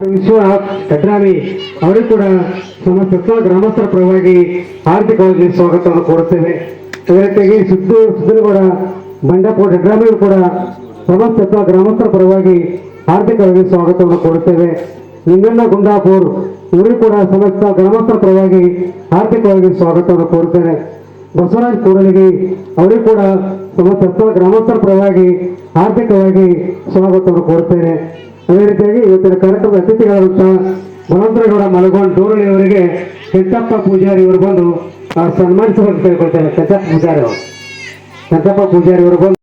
ವಿಶ್ವನಾಥ್ ಕಡ್ರಾಮಿ ಅವರು ಕೂಡ ಸಮಸ್ತ ಗ್ರಾಮಸ್ಥರ ಪರವಾಗಿ ಆರ್ಥಿಕವಾಗಿ ಸ್ವಾಗತವನ್ನು ಕೋರುತ್ತೇವೆ. ಅದೇ ರೀತಿಯಾಗಿ ಸಿದ್ದು ಸಿದ್ದನಗೌಡ ಬಂಡಾಪುರ ಕಡ್ರಾಮಿಯವರು ಕೂಡ ಸಮಸ್ತ ಗ್ರಾಮಸ್ಥರ ಪರವಾಗಿ ಆರ್ಥಿಕವಾಗಿ ಸ್ವಾಗತವನ್ನು ಕೋರುತ್ತೇವೆ. ನಿಂಗಣ್ಣ ಗುಂಡಾಪುರ್, ಇವರು ಕೂಡ ಸಮಸ್ತ ಗ್ರಾಮಸ್ಥರ ಪರವಾಗಿ ಆರ್ಥಿಕವಾಗಿ ಸ್ವಾಗತವನ್ನು ಕೋರುತ್ತೇವೆ ಬಸವರಾಜ್ ಕೂಡಲಿಗಿ ಅವರಿಗೂ ಕೂಡ ಸಮಸ್ತ ಗ್ರಾಮಸ್ಥರ ಪರವಾಗಿ ಆರ್ಥಿಕವಾಗಿ ಸ್ವಾಗತವನ್ನು ಕೋರುತ್ತೇನೆ ಅದೇ ರೀತಿಯಾಗಿ ಇವತ್ತಿನ ಕಾರ್ಯಕ್ರಮದ ಅತಿಥಿಗಳು ಬಲವಂತರಗೌಡ ಮಲಗೋನ್ ಡೋರಳಿ ಅವರಿಗೆ ಕೆಂಚಪ್ಪ ಪೂಜಾರಿ ಅವರು ಬಂದು ಸನ್ಮಾನಿಸಬೇಕು ಕೇಳ್ಕೊಳ್ತೇನೆ. ಕೆಂಚಪ್ಪ ಪೂಜಾರಿ ಅವರು. ಕೆಂಚಪ್ಪ ಪೂಜಾರಿ ಇವರು ಬಂದು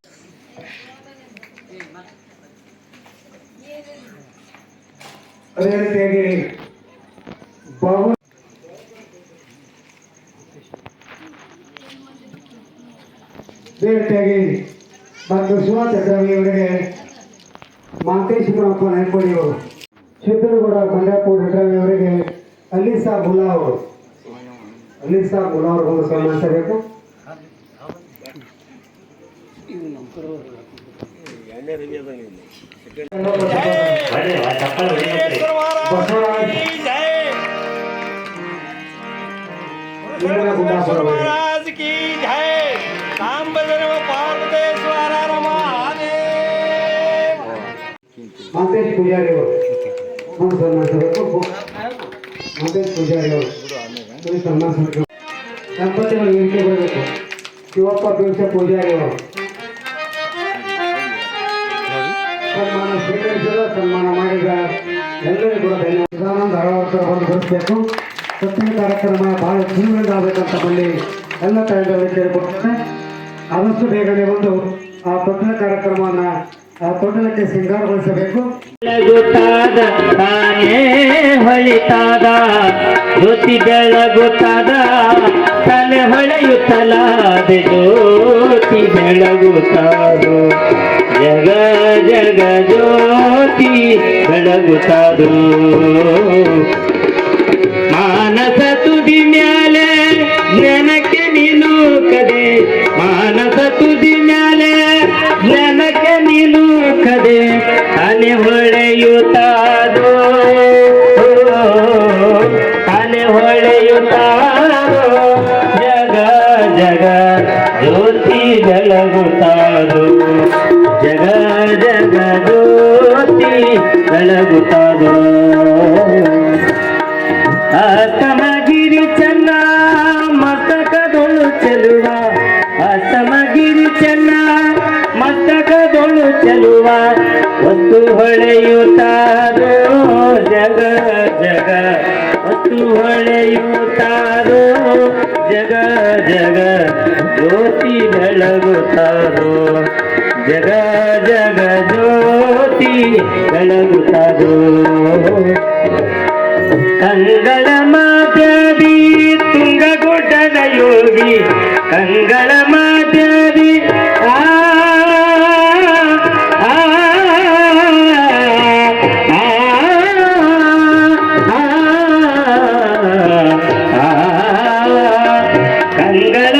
ಅದೇ ರೀತಿಯಾಗಿ ಬಾಬು ಅದೇ ರೀತಿಯಾಗಿ ಡಾಕ್ಟರ್ ಸುಭಾಷ್ ಅವರಿಗೆ ಮಾಂತೇಶ್ವರಪ್ಪ ನಾಯ್ಕೋಡಿ ಅವರು ಸಿದ್ದನಗೌಡ ಬಂಡಾಪುರ ಚಕ್ರವರ್ತಿ ಅವರಿಗೆ ಅಲೀಸಾ ಬುಲ್ಲಾ ಅವರು ಅಲೀಸಾ ಬುಲ್ಲಾ ಅವರು ಬಂದು ಸನ್ಮಾನಿಸಬೇಕು ಬಸವರಾಜ್ ಈರಣ್ಣ ಗುಂಡಾಪುರ ಮಾಂತೇಶ್ ಪೂಜಾರಿ ಅವರು ಬಂದು ಸನ್ಮಾನಿಸಬೇಕು ಮಾಂತೇಶ್ ಪೂಜಾರಿ ಅವರು ಸನ್ಮಾನಿಸಬೇಕು ದಂಪತಿಗಳು ಇಳಿಕೆ ಬರಬೇಕು ಶಿವಪ್ಪ ಪೀಠ ಪೂಜಾರಿ ಅವರು ಸನ್ಮಾನ ಸ್ವೀಕರಿಸಿದ ಸನ್ಮಾನ ಮಾಡಿದ ಎಲ್ಲರಿಗೂ ಕೂಡ ಧನ್ಯವಾದ ಸದಾನಂದ ಸತ್ಯ ಕಾರ್ಯಕ್ರಮ ಬಹಳ ಜೀವನದ ಆಗಬೇಕಂತ ಬಲ್ಲಿ ಎಲ್ಲ ತಂಡಗಳು ಕೇಳಿಕೊಡ್ತೇನೆ ಆದಷ್ಟು ಬೇಗನೆ ಒಂದು ಆ ತೊಟ್ಟಿನ ಕಾರ್ಯಕ್ರಮವನ್ನು ಆ ತೊಟ್ಟಿಲಕ್ಕೆ ಶೃಂಗಾರಗೊಳಿಸಬೇಕು ಬೆಳಗುತ್ತಾದ ತಾನೇ ಹೊಳಿತಾದ ಜ್ಯೋತಿ ಬೆಳಗುತ್ತಾದ ತಲೆ ಹೊಳೆಯುತ್ತಲಾದ ಜ್ಯೋತಿ ಬೆಳಗುತ್ತಾದು ಜಗ ಜಗ ಜ್ಯೋತಿ ಬೆಳಗುತ್ತಾದು. ಮಾನಸ ತುದಿ ಮ್ಯಾಲೆ ನೆನಕ್ಕೆ ನೀನು ಕದೆ ಮಾನಸ ತುದಿ ಬೆಳಗುತ್ತಾದೋ ಅಸ್ತಮಗಿರಿ ಚೆನ್ನ, ಮಸ್ತಕದೊಳು ಚೆಲುವ ಅಸ್ತಮಗಿರಿ ಚೆನ್ನ, ಮಸ್ತಕದೊಳು ಚೆಲುವ ಒತ್ತು ಹೊಳೆಯುತ್ತಾರೋ? ಜಗ ಜಗ. ಒತ್ತು ಹೊಳೆಯುತ್ತಾರೋ? ಜಗ ಜಗ. ಜ್ಯೋತಿ ಬೆಳಗುತ್ತಾರೋ? ಜಗ ಜಗ, ಜ್ಯೋತಿ జ్యోతి వెలగుతదు కంగళ మాత్యాది తుంగగుడ్డದ యోగి కంగళ మాత్యాది కంగళ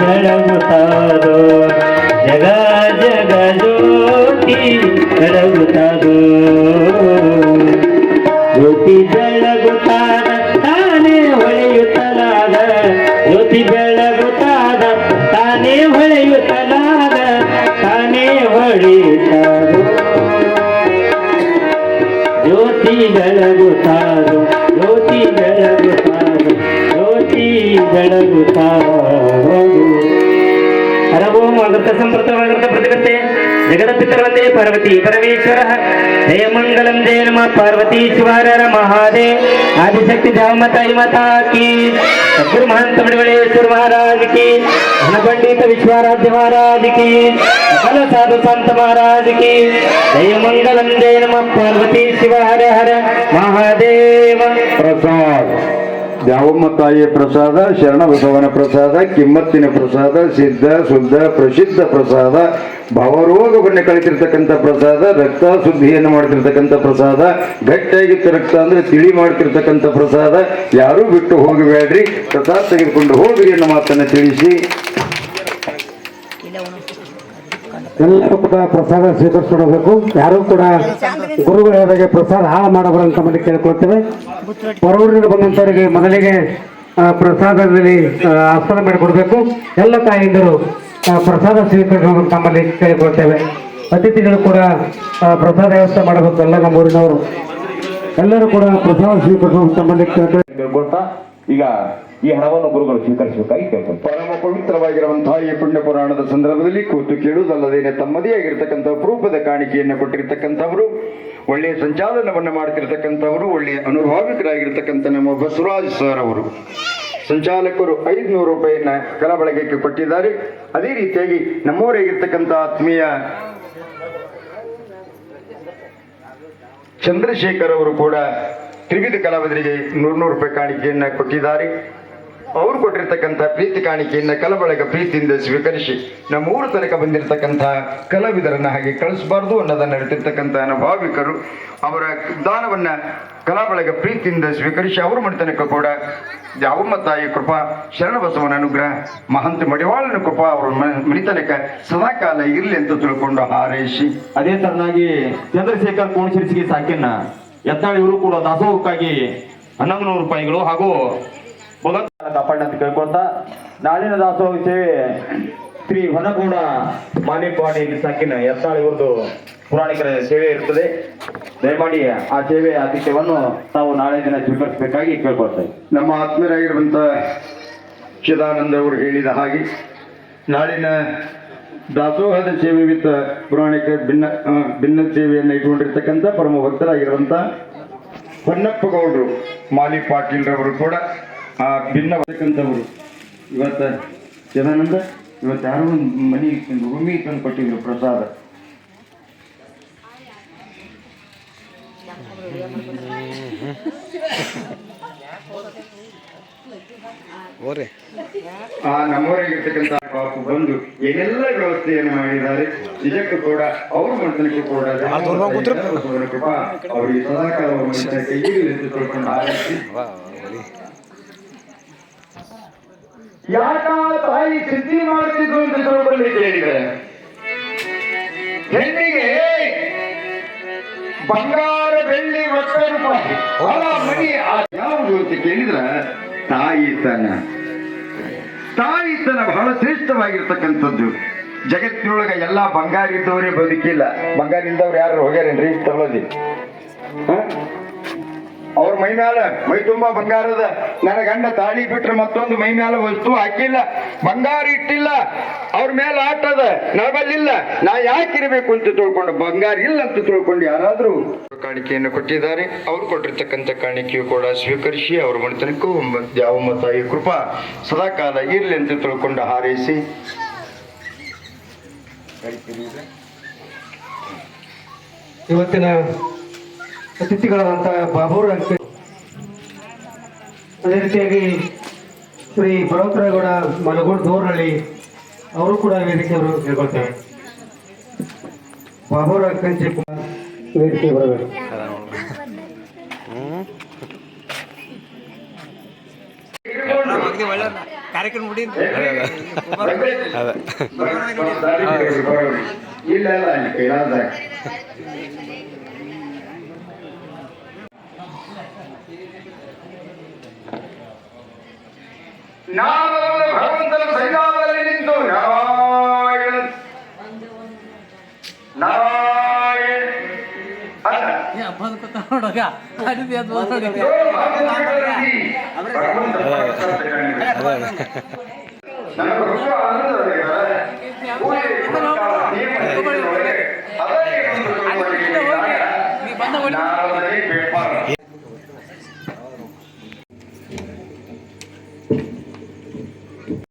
ಬೆಳಗುತ್ತಾರೋ ಜಗ ಜಗ ಜ್ಯೋತಿ ಬೆಳಗುತ್ತಾರೋ ಜ್ಯೋತಿ ಬೆಳಗುತ್ತಾರ ತಾನೇ ಹೊಳೆಯುತ್ತಲಾದ, ಜ್ಯೋತಿ ಬೆಳಗುತ್ತಾದ ತಾನೇ ಹೊಳೆಯುತ್ತಲಾದ, ತಾನೇ ಹೊಳೆಯುತ್ತಾರೋ? ಜ್ಯೋತಿ ಬೆಳಗುತ್ತಾರು? ಜ್ಯೋತಿ ಬೆಳಗುತ್ತಾರು? ಜ್ಯೋತಿ ಬೆಳಗುತ್ತಾರು? ಹರವೋಂ ಅಗೃತ ಸಂಪ್ರತವಾಗೃತ ಪ್ರತಿಗತ್ತೆ ಜಗದ ಪಿತರವಂದೇ ಪಾರ್ವತಿ ಪರಮೇಶ್ವರ ಜಯ ಮಂಗಲಂ ಜಯ ನಮ ಪಾರ್ವತಿ ಶಿವಾರರ ಮಹಾದೇ ಆದಿಶಕ್ತಿ ಜಾಮತಾಯಿ ಮಾತಾ ಕಿ ಸದ್ಗುರು ಮಹಂತ ಬಡವಳೇಶ್ವರ ಮಹಾರಾಜ್ ಕಿ ಘನಪಂಡಿತ ವಿಶ್ವರಾಧ್ಯ ಮಹಾರಾಜ್ ಕಿ ಸಕಲ ಸಾಧು ಸಂತ ಮಹಾರಾಜ್ ಕಿ ಜಯ ಮಂಗಲಂ ಜಯ ನಮ ಪಾರ್ವತಿ ಶಿವ ಹರ ಹರ ಮಹಾದೇವ ಪ್ರಸಾದ್ ದ್ಯಾವಮ್ಮ ತಾಯಿಯ ಪ್ರಸಾದ ಶರಣ ಬಸವನ ಪ್ರಸಾದ, ಕಿಮ್ಮತ್ತಿನ ಪ್ರಸಾದ, ಸಿದ್ಧ, ಶುದ್ಧ, ಪ್ರಸಿದ್ಧ ಪ್ರಸಾದ ಭಾವರೋಗವನ್ನು ಕಳಿತಿರ್ತಕ್ಕಂಥ ಪ್ರಸಾದ ರಕ್ತ ಶುದ್ಧಿಯನ್ನು ಮಾಡ್ತಿರ್ತಕ್ಕಂಥ ಪ್ರಸಾದ ಗಟ್ಟಿಯಾಗಿತ್ತು ರಕ್ತ ಅಂದ್ರೆ ತಿಳಿ ಮಾಡ್ತಿರ್ತಕ್ಕಂಥ ಪ್ರಸಾದ. ಯಾರೂ ಬಿಟ್ಟು ಹೋಗಬೇಡ್ರಿ. ಪ್ರಸಾದ ತೆಗೆದುಕೊಂಡು ಹೋಗ್ರಿ ಅನ್ನೋ ಮಾತನ್ನು ತಿಳಿಸಿ. ಎಲ್ಲರೂ ಕೂಡ ಪ್ರಸಾದ ಸ್ವೀಕರಿಸ್ಕೊಳ್ಬೇಕು ಯಾರು ಕೂಡ ಗುರುಗಳು ಹೇಳಿದಾಗೆ ಪ್ರಸಾದ ಹಾಳು ಮಾಡಬಾರಂತ ಮಾಡಿ ಕೇಳ್ಕೊಳ್ತೇವೆ. ಹೊರಗೂರಿನಿಂದ ಬಂದಂತವರಿಗೆ ಮೊದಲಿಗೆ ಪ್ರಸಾದದಲ್ಲಿ ಆಸ್ಪದ ಮಾಡಿಕೊಡ್ಬೇಕು. ಎಲ್ಲ ತಾಯಿಂದರು ಪ್ರಸಾದ ಸ್ವೀಕರಿಸುವಂತ ತಮ್ಮಲ್ಲಿ ಕೇಳಿಕೊಳ್ತೇವೆ. ಅತಿಥಿಗಳು ಕೂಡ ಪ್ರಸಾದ ವ್ಯವಸ್ಥೆ ಮಾಡಬೇಕು ಎಲ್ಲ ನಮ್ಮ ಊರಿನವರು ಎಲ್ಲರೂ ಕೂಡ ಪ್ರಸಾದ ಸ್ವೀಕರಿಸುವಂತ ತಮ್ಮಲ್ಲಿ ಕೇಳ್ತೇವೆ ಈಗ ಈ ಹಣವನ್ನು ಗುರುಗಳು ಸ್ವೀಕರಿಸಬೇಕಾಗಿ ಕೇಳ್ಕೊಳ್ತಾರೆ ಪರಮ ಪವಿತ್ರವಾಗಿರುವಂತಹ ಈ ಪುಣ್ಯ ಪುರಾಣದ ಸಂದರ್ಭದಲ್ಲಿ ಕೂತು ಕೇಳುವುದಲ್ಲದೇನೆ ತಮ್ಮದೇ ಆಗಿರತಕ್ಕಂಥ ಅಪರೂಪದ ಕಾಣಿಕೆಯನ್ನು ಕೊಟ್ಟಿರ್ತಕ್ಕಂಥವರು, ಒಳ್ಳೆಯ ಸಂಚಾಲನವನ್ನು ಮಾಡ್ತಿರ್ತಕ್ಕಂಥವರು, ಒಳ್ಳೆಯ ಅನುಭಾವಿಕರಾಗಿರ್ತಕ್ಕಂಥ ನಮ್ಮ ಬಸವರಾಜ್ ಸರ್ ಅವರು. ಸಂಚಾಲಕರು ಐದುನೂರು ರೂಪಾಯಿಯನ್ನ ಕಲಬಳಗಕ್ಕೆ ಕೊಟ್ಟಿದ್ದಾರೆ. ಅದೇ ರೀತಿಯಾಗಿ ನಮ್ಮವರಾಗಿರ್ತಕ್ಕಂಥ ಆತ್ಮೀಯ ಚಂದ್ರಶೇಖರ್ ಅವರು ಕೂಡ ತ್ರಿವಿಧ ಕಲಾವಿದರಿಗೆ ನೂರ್ನೂರು ರೂಪಾಯಿ ಕಾಣಿಕೆಯನ್ನ ಕೊಟ್ಟಿದ್ದಾರೆ. ಅವರು ಕೊಟ್ಟಿರ್ತಕ್ಕಂಥ ಪ್ರೀತಿ ಕಾಣಿಕೆಯನ್ನ ಕಲಬಳಗ ಪ್ರೀತಿಯಿಂದ ಸ್ವೀಕರಿಸಿ ನಮ್ಮ ಊರು ತನಕ ಬಂದಿರತಕ್ಕಂಥ ಕಲಾವಿದರನ್ನ ಹಾಗೆ ಕಳಿಸಬಾರ್ದು ಅನ್ನೋದನ್ನ ನಡೀತಿರ್ತಕ್ಕಂಥ ಅನುಭಾವಿಕರು ಅವರ ದಾನವನ್ನ ಕಲಾಬಳಗ ಪ್ರೀತಿಯಿಂದ ಸ್ವೀಕರಿಸಿ ಅವರು ಮಣಿತನಕ ಕೂಡ ಯಾವಮ್ಮ ತಾಯಿ ಕೃಪಾ, ಶರಣಬಸವನ ಅನುಗ್ರಹ, ಮಹಂತ ಮಡಿವಾಳನ ಕೃಪಾ ಅವರ ಮಣಿತನಕ ಸದಾಕಾಲ ಇರಲಿ ಅಂತ ತಿಳ್ಕೊಂಡು ಹಾರೈಸಿ. ಅದೇ ತರನಾಗಿ ಚಂದ್ರಶೇಖರ್ ಕೋಣಶಿರ್ಸಿಗೆ ಸಾಕಿನ್ನ ಯತ್ನಾಳ್ ಇವರು ಕೂಡ ದಾಸೋಹಕ್ಕಾಗಿ ಹನ್ನೊಂದು ನೂರು ರೂಪಾಯಿಗಳು ಹಾಗೂ ಭಗವಂತ ಕಾಪಾಡ ಅಂತ ಕೇಳ್ಕೊಳ್ತಾ, ನಾಳಿನ ದಾಸೋಹ ಸೇವೆ ಶ್ರೀ ಹೊನ್ನಗೌಡ ಮಾಲಿಪಾಡಿ ಸಾಕಿನ ಎತ್ತಾಳಿ ಒಂದು ಪುರಾಣಿಕರ ಸೇವೆ ಇರ್ತದೆ. ದಯಮಾಡಿ ಆ ಸೇವೆ ಆತಿಥ್ಯವನ್ನು ತಾವು ನಾಳೆ ದಿನ ಸ್ವೀಕರಿಸಬೇಕಾಗಿ ಕೇಳ್ಕೊಳ್ತೇವೆ. ನಮ್ಮ ಆತ್ಮೀಯರಾಗಿರುವಂತ ಚಿದಾನಂದ ಅವರು ಹೇಳಿದ ಹಾಗೆ, ನಾಳಿನ ದಾಸೋಹದ ಸೇವೆ ವಿತ್ ಪುರಾಣಿಕ ಭಿನ್ನ ಭಿನ್ನ ಸೇವೆಯನ್ನು ಇಟ್ಕೊಂಡಿರ್ತಕ್ಕಂಥ ಪರಮ ಭಕ್ತರಾಗಿರುವಂತ ಹೊನ್ನಪ್ಪಗೌಡರು ಮಾಲಿ ಪಾಟೀಲ್ರವರು ಕೂಡ ಆ ಭಿನ್ನವಾದಕ್ಕಂಥವ್ರು ಇವತ್ತ ಚಿದಾನಂದ ಇವತ್ತು ಯಾರೋ ಒಂದು ಮನಿ ಭೂಮಿ ತಂದು ಕೊಟ್ಟಿದ್ರು ಪ್ರಸಾದ. ಆ ನಮ್ಮವರಿಗಿರ್ತಕ್ಕಂಥ ಪಾಪು ಬಂದು ಏನೆಲ್ಲ ವ್ಯವಸ್ಥೆಯನ್ನು ಮಾಡಿದ್ದಾರೆ ನಿಜಕ್ಕೂ ಕೂಡ ಅವ್ರ ಮನಸ್ಸಿನಕ್ಕೂ ಕೂಡ ಅವರಿಗೆ ಸದಾಕಾಲ ಮನುಷ್ಯ ಕೈಯಲ್ಲಿ ಆರಾಧಿಸಿ. ಯಾಕ ತಾಯಿ ಸಿದ್ಧಿ ಮಾಡ್ತಿದ್ರು ಅಂತ ತಿಳ್ಕೊಳ್ಳಿ ಕೇಳಿದ್ರೆ ಹೆಣ್ಣಿಗೆ ಬಂಗಾರ ಬೆಳ್ಳಿ ಒಟ್ಟು ರೂಪಾಯಿ. ಹೊಲ ಮನಿ ಯಾವುದು ಅಂತ ಕೇಳಿದ್ರ, ತಾಯಿತನ. ತಾಯಿತನ ಬಹಳ ಶ್ರೇಷ್ಠವಾಗಿರ್ತಕ್ಕಂಥದ್ದು. ಜಗತ್ತಿನೊಳಗ ಎಲ್ಲಾ ಬಂಗಾರ ಇದ್ದವರೇ ಬದುಕಿಲ್ಲ. ಬಂಗಾರ ಇದ್ದವ್ರು ಯಾರು ಹೋಗ್ಯಾರೇನ್ರಿ? ತಗೊಳ್ಳೋದಿ ಅವ್ರ ಮೈ ಮ್ಯಾಲ ಮೈ ತುಂಬಾ ಬಂಗಾರದ ನನ್ನ ಗಂಡ ತಾಳಿ ಬಿಟ್ರೆ ಮತ್ತೊಂದು ಮೈ ಮ್ಯಾಲ ವಸ್ತು ಹಾಕಿಲ್ಲ. ಬಂಗಾರ ಇಟ್ಟಿಲ್ಲ. ಅವ್ರ ಮೇಲೆ ಆಟದ ನಬಲ್ಲಿಲ್ಲ ನಾ ಯಾಕಿರ್ಬೇಕು ಅಂತ ತಿಳ್ಕೊಂಡು ಬಂಗಾರ ಇಲ್ಲ ಅಂತ ತಿಳ್ಕೊಂಡು ಯಾರಾದ್ರೂ ಕಾಣಿಕೆಯನ್ನು ಕೊಟ್ಟಿದ್ದಾರೆ. ಅವ್ರು ಕೊಟ್ಟಿರ್ತಕ್ಕಂಥ ಕಾಣಿಕೆಯು ಕೂಡ ಸ್ವೀಕರಿಸಿ ಅವ್ರ ಮನೆತನಕ್ಕೂ ಯಾವ ತಾಯಿ ಕೃಪಾ ಸದಾಕಾಲ ಇರ್ಲಿ ಅಂತ ತಿಳ್ಕೊಂಡು ಹಾರೈಸಿ. ಇವತ್ತಿನ ಅತಿಥಿಗಳಾದಂತಹ ಬಾಬೂರ್ ಅಂತ ಅದೇ ರೀತಿಯಾಗಿ ಶ್ರೀ ಬರೋತ್ರಗೌಡ ಮಲಗೋಡ್ ದೋರ್ನಳ್ಳಿ ಅವರು ಕೂಡ ವೇದಿಕೆಯವರು ಹೇಳ್ಕೊಳ್ತೇವೆ ಬಾಬೂರ್ ಕಂಚಿ ಕೂಡ ವೇದಿಕೆ ಬರಬೇಕು. ಕಾರ್ಯಕ್ರಮ ಮುಡಿ ಇಲ್ಲ ಇಲ್ಲ ನಾನು ಭಗವಂತನ ಸೈನ್ಯದಲ್ಲಿ ನಿಂತು ನಾರಾಯಣ. ನಾರಾಯಣ. ಆನಂದ